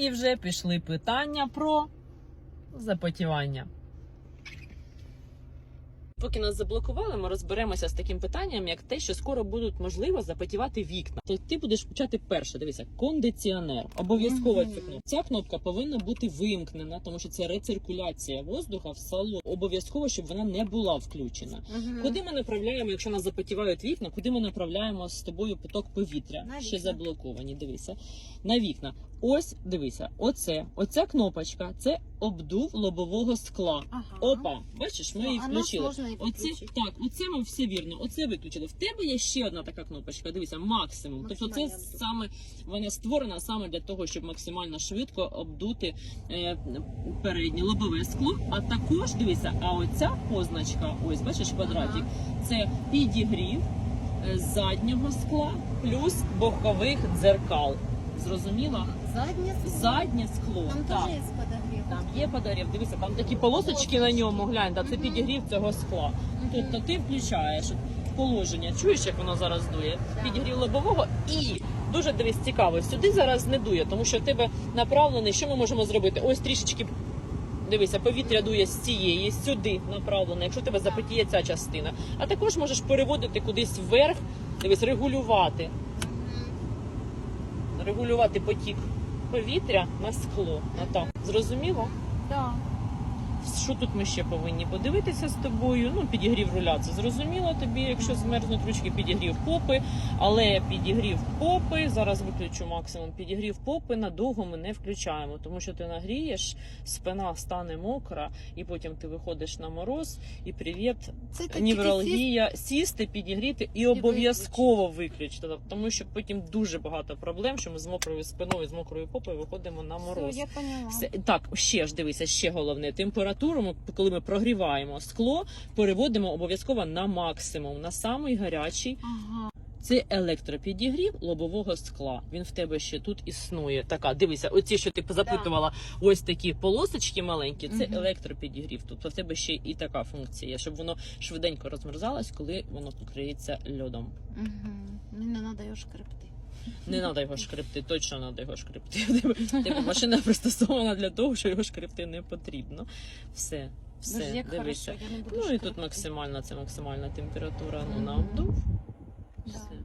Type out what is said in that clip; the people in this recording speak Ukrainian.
І вже пішли питання про запотівання. Поки нас заблокували, ми розберемося з таким питанням, як те, що скоро будуть можливо запотівати вікна. То ти будеш включати перше. Дивися, кондиціонер. Обов'язково цю кнопку. Ця кнопка повинна бути вимкнена, тому що це рециркуляція воздуха в салон. Обов'язково, щоб вона не була включена. Мгм. Куди ми направляємо, якщо нас запотівають вікна, куди ми направляємо з тобою поток повітря? На Ще заблоковані. Дивися на вікна. Ось дивися, оце, оця кнопочка це обдув лобового скла. Ага. Опа, бачиш, ми Ну, її включили. Оце так, оце ми все вірно. Оце виключили. В тебе є ще одна така кнопочка. Дивися, максимум. Тобто, це обдув. саме вона створена саме для того, щоб максимально швидко обдути е, переднє лобове скло. А також дивися, а оця позначка, ось бачиш квадратик, це підігрів е, заднього скла плюс бокових дзеркал. Зрозуміла? Заднє скло. Заднє скло. Там так. теж є подогрів. Там є подогрів, дивися, там такі полосочки на ньому, глянь, та це Мгм. підігрів цього скла. Тобто ти включаєш положення, чуєш, як воно зараз дує? Так. Підігрів лобового і дуже дивись цікаво, сюди зараз не дує, тому що в тебе направлений. Що ми можемо зробити? Ось трішечки. Дивися, повітря дує з цієї сюди направлене, якщо в тебе запотіє ця частина. А також можеш переводити кудись вверх, дивись, регулювати. Регулювати потік повітря на скло. Отак. Зрозуміло? Да. Що тут ми ще повинні подивитися з тобою? Ну, підігрів руля, це зрозуміло тобі, якщо змерзнуть ручки, підігрів попи, але підігрів попи, зараз виключу максимум, підігрів попи надовго ми не включаємо, тому що ти нагрієш, спина стане мокра, і потім ти виходиш на мороз, і привіт, Це невралгія, сісти, підігріти і обов'язково виключити, тому що потім дуже багато проблем, що ми з мокрою спиною, з мокрою попою виходимо на мороз. Все, я поняла. Все, так, ще ж дивися, ще головне. Температуру, ми, коли ми прогріваємо скло, переводимо обов'язково на максимум, на самий гарячий. Ага. Це електропідігрів лобового скла. Він в тебе ще тут існує. Така, дивися, оці, що ти запитувала, ось такі полосочки маленькі, це Мгм. електропідігрів. Тобто в тебе ще і така функція, щоб воно швиденько розмерзалось, коли воно покриється льодом. Угу. Не треба його шкребти. Не треба його шкребти, точно треба його шкребти. Типу, машина пристосована для того, що його шкребти не потрібно. Все, все, Боже, як дивися. хорошо, я не буду Ну і тут шкребти. максимальна, це максимальна температура ну, на обдув. Да. Все.